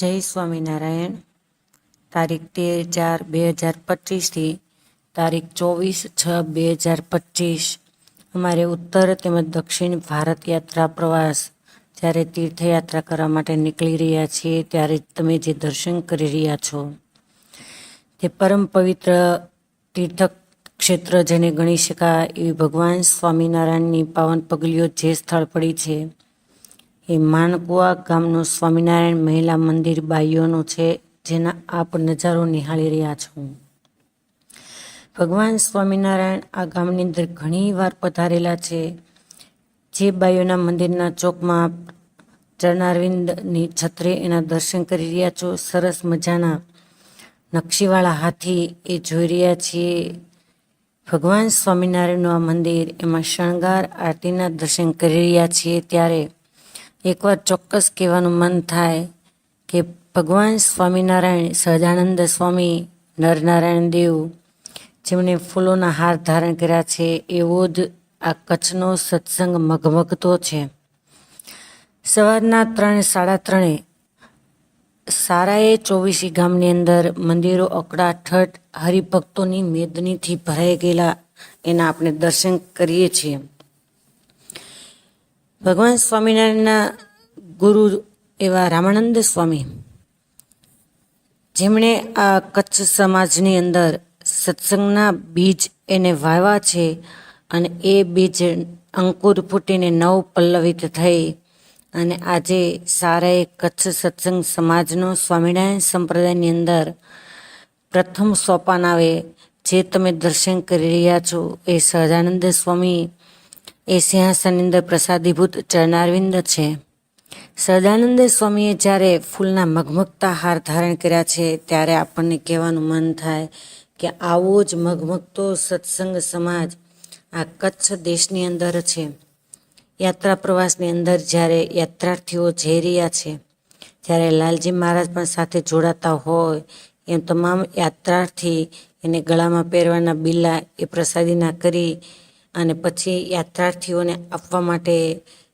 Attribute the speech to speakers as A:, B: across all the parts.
A: જય સ્વામિનારાયણ. તારીખ તેર ચાર બે હજાર પચીસથી તારીખ ચોવીસ છ બે હજાર પચીસ. અમારે ઉત્તર તેમજ દક્ષિણ ભારત યાત્રા પ્રવાસ જ્યારે તીર્થયાત્રા કરવા માટે નીકળી રહ્યા છીએ ત્યારે તમે જે દર્શન કરી રહ્યા છો તે પરમ પવિત્ર તીર્થ ક્ષેત્ર જેને ગણી શકાય એવી ભગવાન સ્વામિનારાયણની પાવન પગલીઓ જે સ્થળ પડી છે એ માનકુવા ગામનું સ્વામિનારાયણ મહિલા મંદિર બાઈઓનું છે, જેના આપ નજારો નિહાળી રહ્યા છો. ભગવાન સ્વામિનારાયણ આ ગામની અંદર ઘણી વાર પધારેલા છે. જે બાઈઓના મંદિરના ચોકમાં ચરણારવિંદની છત્રે એના દર્શન કરી રહ્યા છો. સરસ મજાના નકશીવાળા હાથી એ જોઈ રહ્યા છીએ. ભગવાન સ્વામિનારાયણનું આ મંદિર એમાં શણગાર, આરતીના દર્શન કરી રહ્યા છીએ ત્યારે એકવાર ચોક્કસ કહેવાનું મન થાય કે ભગવાન સ્વામિનારાયણ, સહજાનંદ સ્વામી, નરનારાયણ દેવ જેમણે ફૂલોના હાર ધારણ કર્યા છે, એવો જ આ કચ્છનો સત્સંગ મગમગતો છે. સવારના ત્રણ, સાડા ત્રણે, સારાએ ચોવીસી ગામની અંદર મંદિરો અકળાઠઠ હરિભક્તોની મેદનીથી ભરાઈ ગયેલા એના આપણે દર્શન કરીએ છીએ. ભગવાન સ્વામિનારાયણના ગુરુ એવા રામાનંદ સ્વામી, જેમણે આ કચ્છ સમાજની અંદર સત્સંગના બીજ એને વાવ્યા છે અને એ બીજ અંકુર ફૂટીને નવ પલ્લવિત થઈ અને આજે સારાએ કચ્છ સત્સંગ સમાજનો સ્વામિનારાયણ સંપ્રદાયની અંદર પ્રથમ સોપાન આવે જે તમે દર્શન કરી રહ્યા છો એ સહજાનંદ સ્વામી એ સિંહાસનની અંદર પ્રસાદીભૂત ચરણારવિંદ છે. સદાનંદ સ્વામીએ જ્યારે ફૂલના મગમગતા હાર ધારણ કર્યા છે, ત્યારે આપણને કહેવાનું મન થાય કે આવો જ મગમગતો સત્સંગ સમાજ આ કચ્છ દેશની અંદર છે. યાત્રા પ્રવાસની અંદર જ્યારે યાત્રાર્થીઓ જઈ રહ્યા છે, જ્યારે લાલજી મહારાજ પણ સાથે જોડાતા હોય, એમ તમામ યાત્રાર્થી એને ગળામાં પહેરવાના બિલ્લા એ પ્રસાદીના કરી અને પછી યાત્રાર્થીઓને આપવા માટે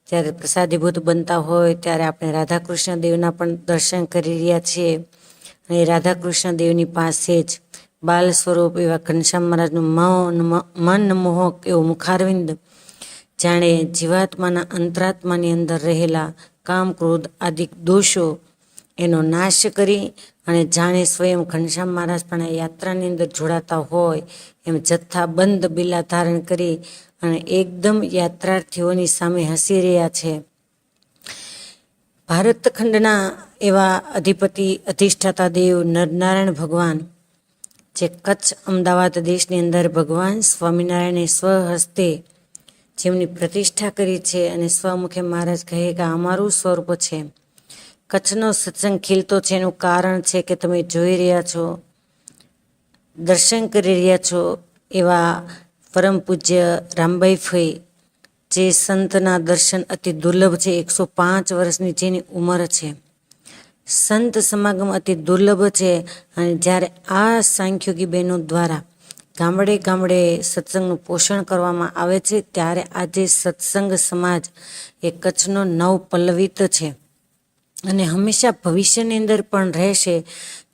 A: જ્યારે પ્રસાદીભૂત બનતા હોય ત્યારે આપણે રાધાકૃષ્ણ દેવના પણ દર્શન કરી રહ્યા છીએ. અને રાધાકૃષ્ણ દેવની પાસે જ બાલ સ્વરૂપ એવા ઘનશ્યામ મહારાજનું મૌન મોહક એવું મુખારવિંદ, જાણે જીવાત્માના અંતરાત્માની અંદર રહેલા કામ, ક્રોધ આદિ દોષો એનો નાશ કરી અને જાણે સ્વયં ઘનશ્યામ મહારાજ પણ આ યાત્રાની અંદર જોડાતા હોય એમ જથ્થાબંધ બિલા ધારણ કરી અને એકદમ યાત્રાર્થીઓની સામે હસી રહ્યા છે. ભારત ખંડના એવા અધિપતિ અધિષ્ઠાતા દેવ નરનારાયણ ભગવાન, જે કચ્છ અમદાવાદ દેશની અંદર ભગવાન સ્વામિનારાયણે સ્વહસ્તે જેમની પ્રતિષ્ઠા કરી છે અને સ્વમુખે મહારાજ કહે કે અમારું સ્વરૂપ છે. કચ્છનો સત્સંગ ખીલતો છે, એનું કારણ છે કે તમે જોઈ રહ્યા છો, દર્શન કરી રહ્યા છો એવા પરમ પૂજ્ય રામભાઈ ફઈ, જે સંતના દર્શન અતિ દુર્લભ છે, એકસો પાંચ વર્ષની જેની ઉંમર છે. સંત સમાગમ અતિ દુર્લભ છે અને જ્યારે આ સાંખ્યોગી બહેનો દ્વારા ગામડે ગામડે સત્સંગનું પોષણ કરવામાં આવે છે, ત્યારે આજે સત્સંગ સમાજ એ કચ્છનો નવ પલ્લવિત છે. અને હંમેશા ભવિષ્યની અંદર પણ રહેશે.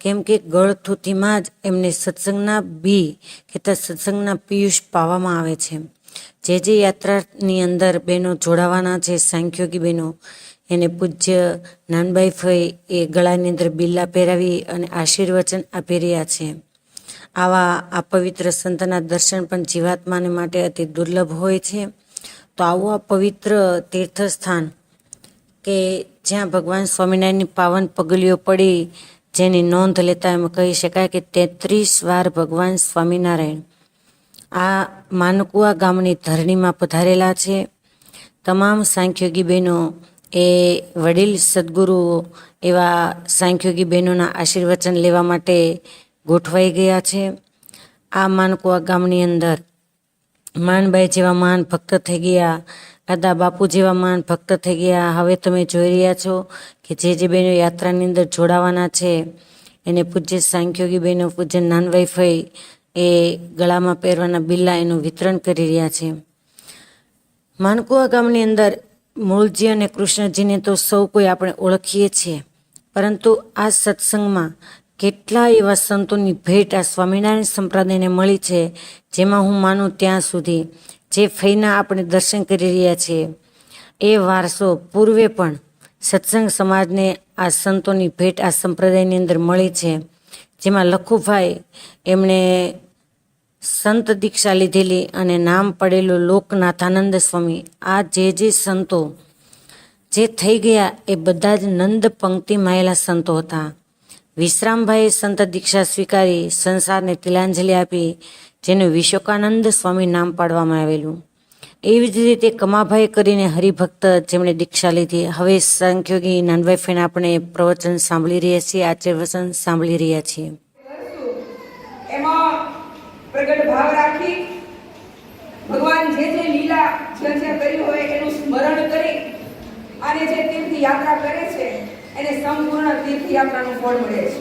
A: કેમ કે ગળથુથીમાં જ એમને સત્સંગના બી કે સત્સંગના પિયુષ પાવામાં આવે છે. જે જે યાત્રાની અંદર બહેનો જોડાવાના છે, સાંખ્યોગી બહેનો, એને પૂજ્ય નાનબાઈ ફઈ એ ગળાની અંદર બિલ્લા પહેરાવી અને આશીર્વચન આપી રહ્યા છે. આવા આ પવિત્ર સંતના દર્શન પણ જીવાત્માને માટે અતિ દુર્લભ હોય છે. તો આવું આ પવિત્ર તીર્થસ્થાન કે જ્યાં ભગવાન સ્વામિનારાયણની પાવન પગલીઓ પડી, જેની નોંધ લેતા એમ કહી શકાય કે તેત્રીસ વાર ભગવાન સ્વામિનારાયણ આ માનકુવા ગામની ધરણીમાં પધારેલા છે. તમામ સાંખ્યોગી બહેનો એ વડીલ સદગુરુઓ એવા સાંખ્યોગી બહેનોના આશીર્વચન લેવા માટે ગોઠવાઈ ગયા છે. આ માનકુવા ગામની અંદર માનભાઈ જેવા માન ભક્ત થઈ ગયા, દાદા બાપુ જેવા માન ભક્ત થઈ ગયા. હવે તમે જોઈ રહ્યા છો કે જે જે બહેનો યાત્રાની અંદર જોડાવાના છે, એને પૂજ્ય સાંખ્યોગી બહેનો, પૂજ્ય નાનવાઈફાઈ ફઈ એ ગળામાં પહેરવાના બિલ્લા એનું વિતરણ કરી રહ્યા છે. માનકુવા ગામની અંદર મૂળજી અને કૃષ્ણજીને તો સૌ કોઈ આપણે ઓળખીએ છીએ, પરંતુ આ સત્સંગમાં કેટલા એવા સંતોની ભેટ આ સ્વામિનારાયણ સંપ્રદાયને મળી છે, જેમાં હું માનું ત્યાં સુધી જે ફઈના આપણે દર્શન કરી રહ્યા છીએ, એ વારસો પૂર્વે પણ સત્સંગ સમાજને આ સંતોની ભેટ આ સંપ્રદાયની અંદર મળી છે. જેમાં લખુભાઈ એમણે સંત દીક્ષા લીધેલી અને નામ પડેલું લોકનાથાનંદ સ્વામી, આ જે જે સંતો જે થઈ ગયા એ બધા જ નંદ પંક્તિમાં આવેલા સંતો હતા. વિશ્રામભાઈએ સંત દીક્ષા સ્વીકારી સંસારને તિલાંજલિ આપી, જેનું વિશ્વકાનંદ સ્વામી નામ પાડવામાં આવેલું. એવી જ રીતે કમાભાઈ કરીને હરિભક્ત જેમણે દીક્ષા લીધી. હવે સંખ્યોગી નાનભાઈ ફેન આપણે પ્રવચન સાંભળી રહ્યા છીએ આચર્યવચન સાંભળી રહ્યા છીએ.
B: ભગવાન જે જે લીલા જ્યાં જ્યાં કરી હોય એનું સ્મરણ કરી અને જે તીર્થ યાત્રા કરે છે એને સંપૂર્ણ તીર્થયાત્રાનું ફળ મળે છે.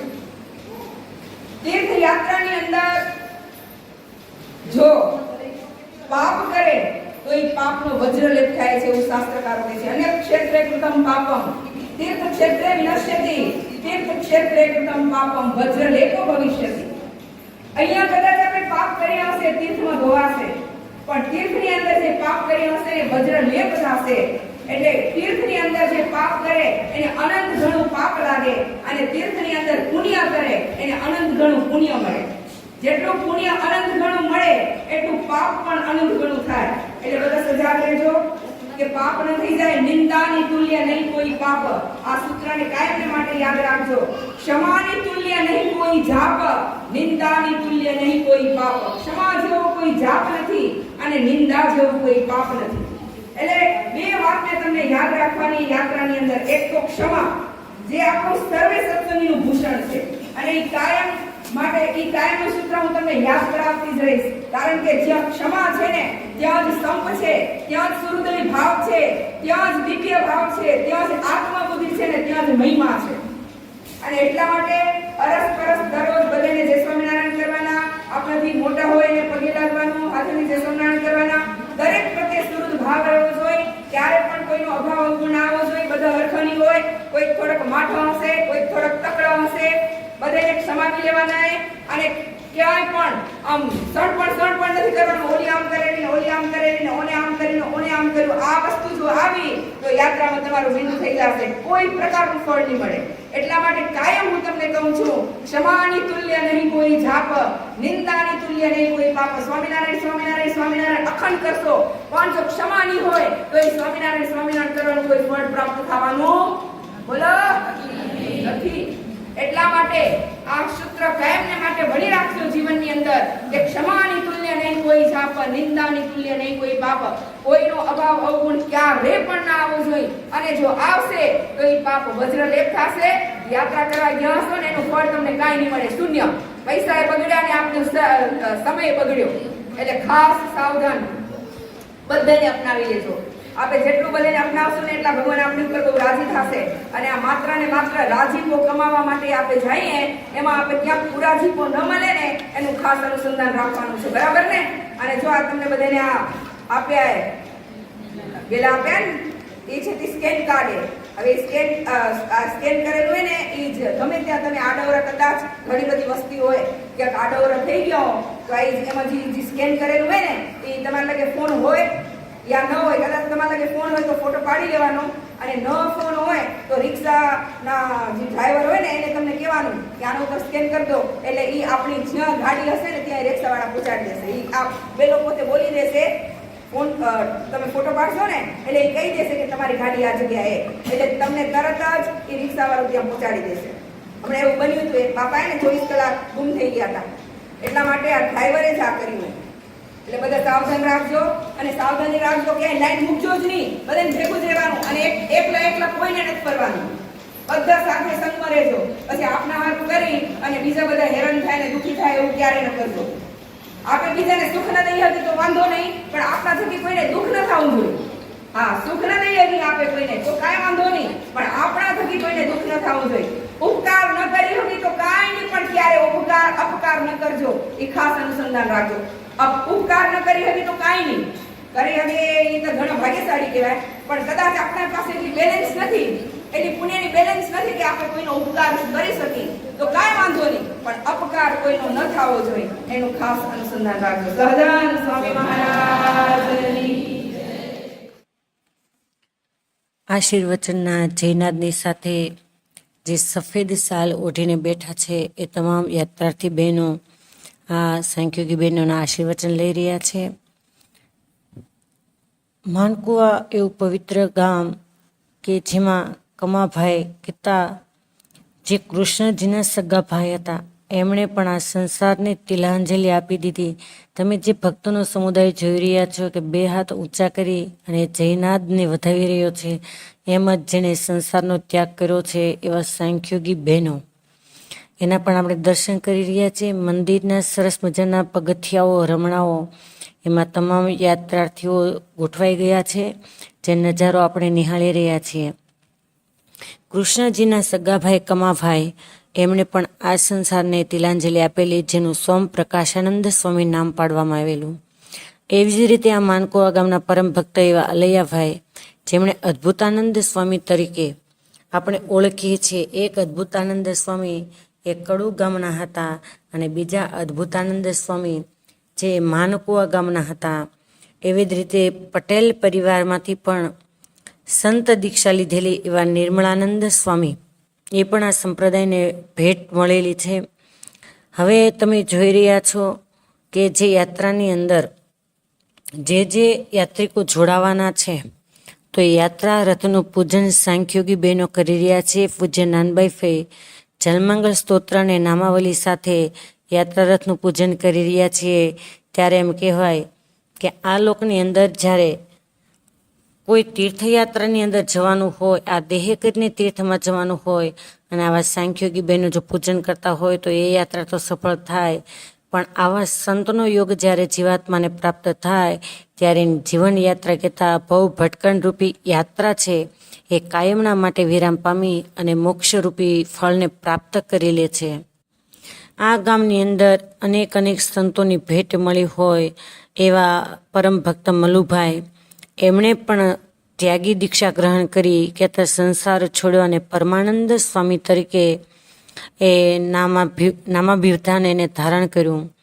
B: તીર્થયાત્રાની અંદર જો પાપ કરે, તો એ પાપનો વજ્રલેપ થાય છે એવું શાસ્ત્રકારો કહે છે. અન્ય ક્ષેત્રે કૃતમ પાપમ તીર્થ ક્ષેત્રે વિનશ્યતિ તીર્થ ક્ષેત્રે કૃતમ પાપમ, વજ્રલેપો ભવિષ્યતિ. અહીંયા કદાચ આપણે પાપ કર્યા હશે, તીર્થમાં ધોવાશે. પણ તીર્થની અંદર જે પાપ કર્યા હશે, એ વજ્રલેપ થશે. એટલે તીર્થની અંદર જે પાપ કરે, એને અનંત ઘણું પાપ લાગે. અને તીર્થની અંદર પુણ્ય કરે, એને અનંત ઘણું પુણ્ય મળે. જેટલું પુણ્ય અનંત ઘણું મળે, એટલું પાપ પણ અનંત ઘણું થાય. એટલે બધા સજાગ રહેજો, કે પાપ ન થઈ જાય, નિંદાની તુલ્ય નહીં કોઈ પાપ. આ સૂત્રને કાયમને માટે યાદ રાખજો. ક્ષમાની તુલ્ય નહીં કોઈ જાપ, નિંદાની તુલ્ય નહીં કોઈ પાપ. ક્ષમા જેવો કોઈ જાપ નથી અને નિંદા જેવો કોઈ પાપ નથી. વાતને તમને યાદ રાખવાની યાત્રાની અંદર એક તો ક્ષમા, જે આપણું સર્વે સત્સંગીનું ભૂષણ છે. અને એ કાયમ માટે એ કાયમનું સૂત્ર હું તમને યાદ કરાવતી જ રહીશ. કારણ કે જ્યાં ક્ષમા છે ને, ત્યાં જ સંપ છે, ત્યાં જ સુહૃદય ભાવ છે, ત્યાં જ દિવ્ય ભાવ છે, ત્યાં જ આત્મા બુદ્ધિ છે ને, ત્યાં જ મહિમા છે. અને એટલા માટે અરસ પરસ દરરોજ બધાને જય સ્વામિનારાયણ કરવાના, આપણાથી મોટા હોય એને પગે લાગવાનું, હાથેથી જય સ્વામિનારાયણ કરવાના, દરેક પ્રત્યે સુહૃદ ભાવ રહેવો ક્યારે પણ કોઈનો અભાવ અવગુણ ના આવવો જોઈએ, બધા હરખની હોય, કોઈ થોડોક માઠો હશે, કોઈ થોડોક તકડો હશે બધાને ક્ષમા લેવાના અને ક્યાંય પણ આમ સણ પણ સણ પણ નથી કરવાનું. ઓલી આમ કરેલી ઓલી આમ કરેલી ને ઓને આમ કરીને ઓને આમ કર્યું. આ વસ્તુ જો આવી, તો યાત્રામાં તમારું બિંદુ થઈ જશે. કોઈ પ્રકારનું ફળ નહીં મળે. એટલા માટે કાયમ હું તમને કહું છું, ક્ષમાની તુલ્ય નહીં કોઈ જાપ, નિંદાની તુલ્ય નહીં કોઈ પાપ. સ્વામિનારાયણ સ્વામિનારાયણ સ્વામિનારાયણ અખંડ કરશો. પણ જો ક્ષમા નહીં હોય, તો એ સ્વામિનારાયણ સ્વામિનારાયણ કરવાનું કોઈ ફળ પ્રાપ્ત થવાનું બોલો નથી. એટલા માટે આ સૂત્ર કાયમને માટે ભણી રાખજો જીવનની અંદર કે ક્ષમાની તુલ્ય નહીં, કોઈ જાપ, નિંદાની તુલ્ય નહીં, કોઈ પાપ. કોઈનો અભાવ, અવગુણ ક્યારે પણ ના આવવો જોઈએ. અને જો આવશે, તો એ પાપ વજ્રલેપ થશે. યાત્રા કરવા ગયા હશો ને, એનું ફળ તમને કાંઈ નહીં મળે. શૂન્ય. પૈસા એ બગડ્યા ને આપનો સમય બગડ્યો એટલે ખાસ સાવધાન. બધાને અપનાવી લેજો. આપણે જેટલું બને અપનાવશું ને એટલા ભગવાન આપણી ઉપર બહુ રાજી થશે. અને આ માત્ર ને માત્ર રાજીપો કમાવા માટે આપણે જઈએ, એમાં આપણે ક્યાંક પુરાજીપો ન મળે ને, એનું ખાસ અનુસંધાન રાખવાનું છે. બરાબર ને? અને જો આ તમને બધાને આ આપ્યા પેલા આપ્યા ને, એ છે તે સ્કેન કાર્ડ. હવે સ્કેન સ્કેન કરેલું હોય ને એ જ. ગમે ત્યાં તમે આડવરા કદાચ ઘણી બધી વસ્તી હોય, ક્યાંક આડવરો થઈ ગયો, તો આ એમાં જે સ્કેન કરેલું હોય ને એ તમારા લગે ફોન હોય યા ન હોય, કદાચ તમારા લગે ફોન હોય તો ફોટો પાડી લેવાનો. અને ન ફોન હોય તો રિક્ષાના જે ડ્રાઈવર હોય ને, એને તમને કહેવાનું કે આના ઉપર સ્કેન કરી દો. એટલે એ આપણી જ્યાં ગાડી હશે ને, ત્યાં રિક્ષાવાળા પહોંચાડી દેશે. એ આ બે લોકો પોતે બોલી દેશે ફોન તમે ફોટો પાડશો ને, એટલે એ કહી દેશે કે તમારી ગાડી આ જગ્યાએ એટલે તમને તરત જ એ રિક્ષાવાળો ત્યાં પહોંચાડી દેશે. હમણાં એવું બન્યું હતું એક બાપા ને ચોવીસ કલાક ગુમ થઈ ગયા હતા. એટલા માટે આ ડ્રાઈવરે જ આ કર્યું. એટલે બધા સાવધાન રાખજો. અને સાવધાની રાખજો કે લાઈન મૂકજો જ નહીં. બધાને ભેગું જ રહેવાનું. અને એક એકલા એકલા કોઈને નથી ફરવાનું. બધા સાથે સંગમાં રહેજો. પછી આપના હાથ કરી અને બીજા બધા હેરાન થાય ને દુઃખી થાય એવું ક્યારે ન કરજો. આપણે બીજાને સુખ ન દઈ હતી તો વાંધો નહીં, પણ આપણા થકી કોઈને દુઃખ ન થવું જોઈએ. હા, સુખ ન દઈ હતી આપે કોઈને, તો કાંઈ વાંધો નહીં. પણ આપણા થકી કોઈને દુઃખ ન થવું જોઈએ. ઉપકાર ન કરી હતી તો કાંઈ નહીં, પણ ક્યારે ઉપકાર અપકાર ન કરજો. એ ખાસ અનુસંધાન રાખજો. ઉપકાર ન કરી હવે તો કાંઈ નહીં. કરી હવે એ તો ઘણા ભાગ્યશાળી કહેવાય. પણ કદાચ આપણા પાસે એટલી બેલેન્સ નથી, એટલી પુણ્યની બેલેન્સ નથી કે આપણે કોઈનો ઉપકાર કરી શકીએ. તો કાંઈ વાંધો નહીં, પણ અપકાર કોઈનો ન થવો જોઈએ. એનું ખાસ અનુસંધાન રાખજો. સહજાન સ્વામી મહારાજની
A: આશીર્વચનના જયનાદની સાથે જે સફેદ સાલ ઓઢીને બેઠા છે એ તમામ યાત્રાર્થી બહેનો આ સાંખ્યોગી બહેનોના આશીર્વચન લઈ રહ્યા છે. માનકુવા એવું પવિત્ર ગામ કે જેમાં કમાભાઈ પિતા જે કૃષ્ણજીના સગા ભાઈ હતા, એમણે પણ આ સંસારને તિલાંજલિ આપી દીધી. તમે જે ભક્તોનો સમુદાય જોઈ રહ્યા છો કે બે હાથ ઊંચા કરી અને જયનાદને વધાવી રહ્યો છે, એમ જ જેણે સંસારનો ત્યાગ કર્યો છે એવા સાંખ્યોગી બહેનો એના પણ આપણે દર્શન કરી રહ્યા છીએ. મંદિરના સરસ મજાના પગથિયાઓ, રમણાઓ, એમાં તમામ યાત્રાર્થીઓ ગોઠવાઈ ગયા છે, જે નજારો આપણે નિહાળી રહ્યા છીએ. કૃષ્ણજીના સગાભાઈ કમાભાઈ, એમણે પણ આ સંસારને તિલાંજલિ આપેલી, જેનું સોમ પ્રકાશાનંદ સ્વામી નામ પાડવામાં આવેલું. એવી જ રીતે આ માનકોવા ગામના પરમ ભક્ત એવા અલૈયાભાઈ, જેમણે અદ્ભુતાનંદ સ્વામી તરીકે આપણે ઓળખીએ છીએ. એક અદ્ભુતાનંદ સ્વામી એ કડુ ગામના હતા અને બીજા અદ્ભુતાનંદ સ્વામી જે માનકુવા ગામના હતા. એવી જ રીતે પટેલ પરિવારમાંથી પણ સંત દીક્ષા લીધેલી એવા નિર્મળાનંદ સ્વામી, એ પણ આ સંપ્રદાયને ભેટ મળેલી છે. હવે તમે જોઈ રહ્યા છો કે જે યાત્રાની અંદર જે જે યાત્રિકો જોડાવાના છે, તો યાત્રા રથનું પૂજન સાંખ્યોગી બહેનો કરી રહ્યા છે. પૂજ્ય નાનબાઈ ફઈ જલમંગલ સ્તોત્ર અને નામાવલી સાથે યાત્રા રથનું પૂજન કરી રહ્યા છીએ. ત્યારે એમ કહેવાય કે આ લોકની અંદર જ્યારે કોઈ તીર્થયાત્રાની અંદર જવાનું હોય, આ દેહકરની તીર્થમાં જવાનું હોય અને આવા સાંખ્યોગી બહેનો જો પૂજન કરતા હોય તો એ યાત્રા તો સફળ થાય. પણ આવા સંતનો યોગ જ્યારે જીવાત્માને પ્રાપ્ત થાય, ત્યારે જીવનયાત્રા જીવન યાત્રા કહેતા ભવ ભટકણરૂપી યાત્રા છે, એ કાયમના માટે વિરામ પામી અને મોક્ષરૂપી ફળને પ્રાપ્ત કરી લે છે. આ ગામની અંદર અનેક અનેક સંતોની ભેટ મળી હોય એવા પરમ ભક્ત મલુભાઈ. એમણે પણ ત્યાગી દીક્ષા ગ્રહણ કરી કહેતા સંસાર છોડ્યો અને પરમાનંદ સ્વામી તરીકે એ નામાભિ નામાભિધાન એને ધારણ કર્યું.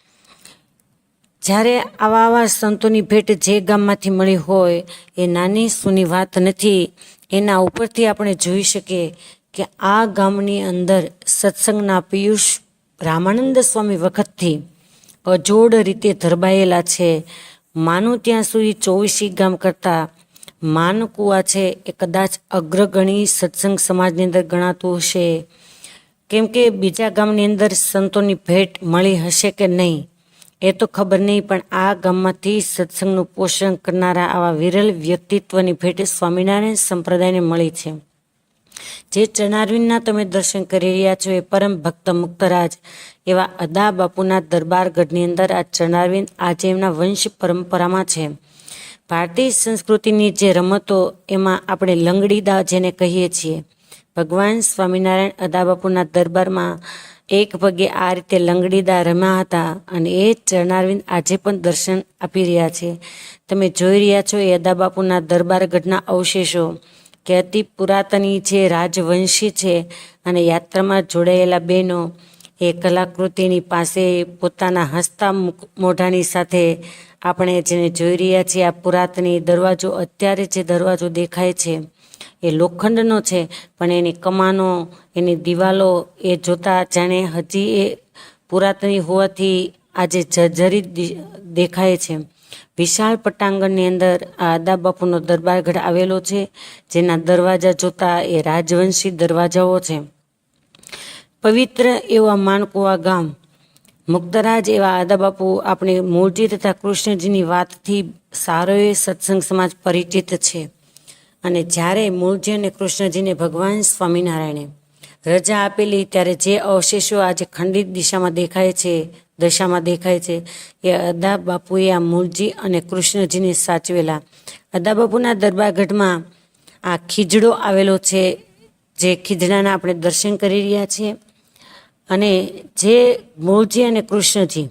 A: જ્યારે આવા આવા સંતોની ભેટ જે ગામમાંથી મળી હોય, એ નાની સૂની વાત નથી. એના ઉપરથી આપણે જોઈ શકીએ કે આ ગામની અંદર સત્સંગના પિયુષ રામાનંદ સ્વામી વખતથી અજોડ રીતે ધરબાયેલા છે. માનું ત્યાં સુધી ચોવીસી ગામ કરતાં માનકુવા છે એ કદાચ અગ્રગણી સત્સંગ સમાજની અંદર ગણાતું હશે. કેમ કે બીજા ગામની અંદર સંતોની ભેટ મળી હશે કે નહીં, એ તો ખબર નહીં, પણ આ ગામમાંથી સત્સંગનું પોષણ કરનારા આવા વિરલ વ્યક્તિત્વની ભેટ સ્વામિનારાયણ સંપ્રદાયને મળી છે. જે ચનારવીનના તમે દર્શન કરી રહ્યા છો એ પરમ ભક્ત મુક્તરાજ એવા અદા બાપુના દરબારગઢની અંદર આ ચનારવીન આજે એમના વંશ પરંપરામાં છે. ભારતીય સંસ્કૃતિની જે રમતો એમાં આપણે લંગડીદા જેને કહીએ છીએ ભગવાન સ્વામિનારાયણ અદાબાપુના દરબારમાં એક પગે આ રીતે લંગડીદા રમ્યા હતા અને એ ચરણારવિંદ આજે પણ દર્શન આપી રહ્યા છે. તમે જોઈ રહ્યા છો એ અદાબાપુના દરબારગઢના અવશેષો કે અતિ પુરાતની છે રાજવંશી છે અને યાત્રામાં જોડાયેલા બહેનો એ કલાકૃતિની પાસે પોતાના હસતા મોઢાની સાથે આપણે જેને જોઈ રહ્યા છીએ આ પુરાતની દરવાજો અત્યારે જે દરવાજો દેખાય છે એ લોખંડનો છે, પણ એની કમાનો, એની દિવાલો એ જોતા જાણે હજી એ પુરાતની હોવાથી આજે જર્જરી દેખાય છે. વિશાળ પટાંગણની અંદર આ આદાબાપુનો દરબારગઢ આવેલો છે, જેના દરવાજા જોતા એ રાજવંશી દરવાજાઓ છે. પવિત્ર એવા માનકુવા ગામ. મુક્તરાજ એવા આદાબાપુ આપણે મૂળજી તથા કૃષ્ણજીની વાતથી સારો એ સત્સંગ સમાજ પરિચિત છે. અને જ્યારે મૂળજી અને કૃષ્ણજીને ભગવાન સ્વામિનારાયણે રજા આપેલી, ત્યારે જે અવશેષો આજે ખંડિત દિશામાં દેખાય છે, દશામાં દેખાય છે, એ અદા બાપુએ આ મૂળજી અને કૃષ્ણજીને સાચવેલા. અદા બાપુના દરબારગઢમાં આ ખીજડો આવેલો છે, જે ખીજડાના આપણે દર્શન કરી રહ્યા છીએ. અને જે મૂળજી અને કૃષ્ણજી,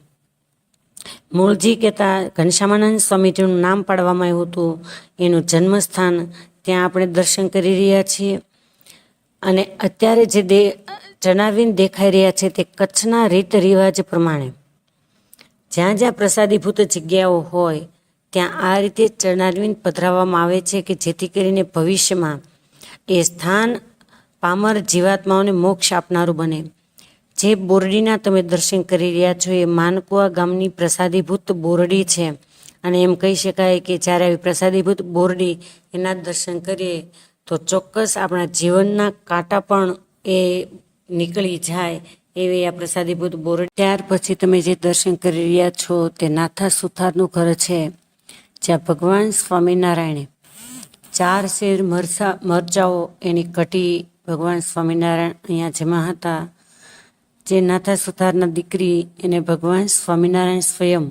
A: મૂળજી કહેતા ઘનશ્યામાનંદ સ્વામીજીનું નામ પાડવામાં આવ્યું હતું, એનું જન્મસ્થાન ત્યાં આપણે દર્શન કરી રહ્યા છીએ. અને અત્યારે જે દે જણાવીને દેખાઈ રહ્યા છે તે કચ્છના રીત રિવાજ પ્રમાણે. જ્યાં જ્યાં પ્રસાદીભૂત જગ્યાઓ હોય, ત્યાં આ રીતે ચરણારવિંદ પધરાવવામાં આવે છે કે જેથી કરીને ભવિષ્યમાં એ સ્થાન પામર જીવાત્માઓને મોક્ષ આપનારું બને. જે બોરડીના તમે દર્શન કરી રહ્યા છો એ માનકુવા ગામની પ્રસાદીભૂત બોરડી છે. અને એમ કહી શકાય કે જ્યારે આવી પ્રસાદીભૂત બોરડી એના દર્શન કરીએ, તો ચોક્કસ આપણા જીવનના કાંટા પણ એ નીકળી જાય એવી આ પ્રસાદીભૂત બોરડી. ત્યાર પછી તમે જે દર્શન કરી રહ્યા છો તે નાથા સુથારનું ઘર છે, જ્યાં ભગવાન સ્વામિનારાયણે ચાર શેર મરસા મરચાઓ એની કટી ભગવાન સ્વામિનારાયણ અહીંયા જમા હતા. જે નાથા સુથારના દીકરી એને ભગવાન સ્વામિનારાયણ સ્વયં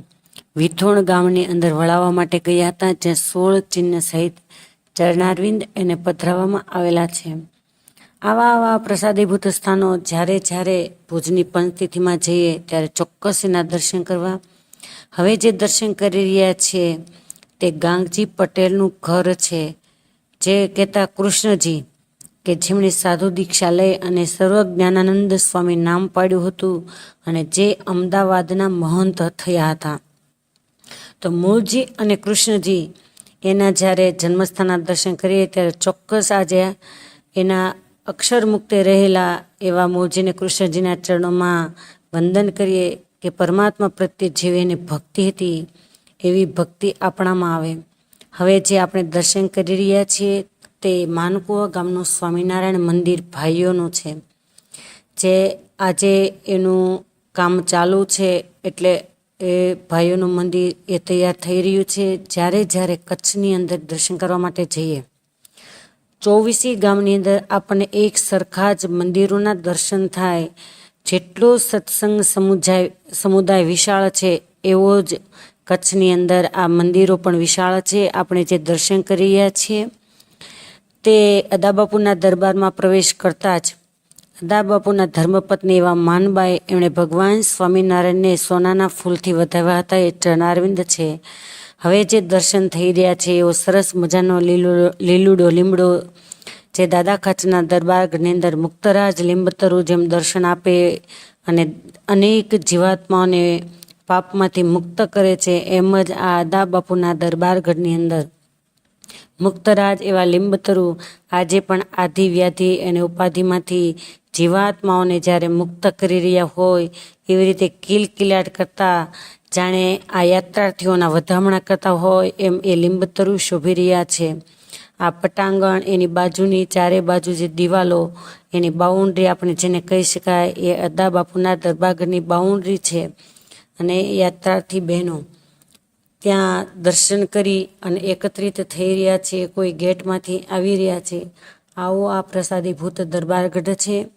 A: વિથોણ ગામની અંદર વળાવવા માટે ગયા હતા, જ્યાં સોળ ચિહ્ન સહિત ચરણારવિંદ એને પધરાવવામાં આવેલા છે. આવા આવા પ્રસાદીભૂત સ્થાનો જ્યારે જ્યારે ભુજની પંચતિથિમાં જઈએ, ત્યારે ચોક્કસ એના દર્શન કરવા. હવે જે દર્શન કરી રહ્યા છીએ તે ગાંગજી પટેલનું ઘર છે. જે કહેતા કૃષ્ણજી કે જેમણે સાધુ દીક્ષા લઈ અને સર્વ જ્ઞાનાનંદ સ્વામી નામ પાડ્યું હતું અને જે અમદાવાદના મહંત થયા હતા. તો મૂળજી અને કૃષ્ણજી એના જ્યારે જન્મસ્થાનના દર્શન કરીએ ત્યારે ચોક્કસ આજે એના અક્ષર મુક્તે રહેલા એવા મૂળજીને કૃષ્ણજીના ચરણોમાં વંદન કરીએ કે પરમાત્મા પ્રત્યે જેવી એની ભક્તિ હતી, એવી ભક્તિ આપણામાં આવે. હવે જે આપણે દર્શન કરી રહ્યા છીએ તે માનકુવા ગામનું સ્વામિનારાયણ મંદિર ભાઈઓનું છે. જે આજે એનું કામ ચાલુ છે એટલે એ ભાઈઓનું મંદિર એ તૈયાર થઈ રહ્યું છે. જ્યારે જ્યારે કચ્છની અંદર દર્શન કરવા માટે જઈએ, ચોવીસી ગામની અંદર આપણને એક સરખા જ મંદિરોના દર્શન થાય. જેટલો સત્સંગ સમુદાય સમુદાય વિશાળ છે, એવો જ કચ્છની અંદર આ મંદિરો પણ વિશાળ છે. આપણે જે દર્શન કરી રહ્યા છીએ, તે અદાબાપુના દરબારમાં પ્રવેશ કરતા જ અદાબાપુના ધર્મપત્ની એવા માનબાઈ એમણે ભગવાન સ્વામિનારાયણને સોનાના ફૂલથી વધાવ્યા હતા. એ ચરણારવિંદ છે. હવે જે દર્શન થઈ રહ્યા છે, એવો સરસ મજાનો લીલો, લીલુડો લીમડો જે દાદા ખાચરના દરબારની અંદર મુક્તરાજ લીંબતરુ જેમ દર્શન આપે અને અનેક જીવાત્માઓને પાપમાંથી મુક્ત કરે છે, એમ જ આ અદા બાપુના દરબારગઢની અંદર મુક્તરાજ એવા લીંબતરુ આજે પણ આધિ વ્યાધિ અને ઉપાધિમાંથી જીવાત્માઓને જ્યારે મુક્ત કરી રહ્યા હોય, એવી રીતે કિલકિલાટ કરતા જાણે આ યાત્રાર્થીઓના વધામણા કરતા હોય એમ એ લીંબતરુ શોભી રહ્યા છે. આ પટાંગણ એની બાજુની ચારે બાજુ જે દિવાલો, એની બાઉન્ડ્રી આપણે જેને કહી શકાય એ અદા બાપુના દરબારની બાઉન્ડ્રી છે. અને યાત્રાર્થી બહેનો ત્યાં દર્શન કરી અને એકત્રિત થઈ રહ્યા છે, કોઈ ગેટમાંથી આવી રહ્યા છે. આવો આ પ્રસાદી ભૂત દરબારગઢ છે.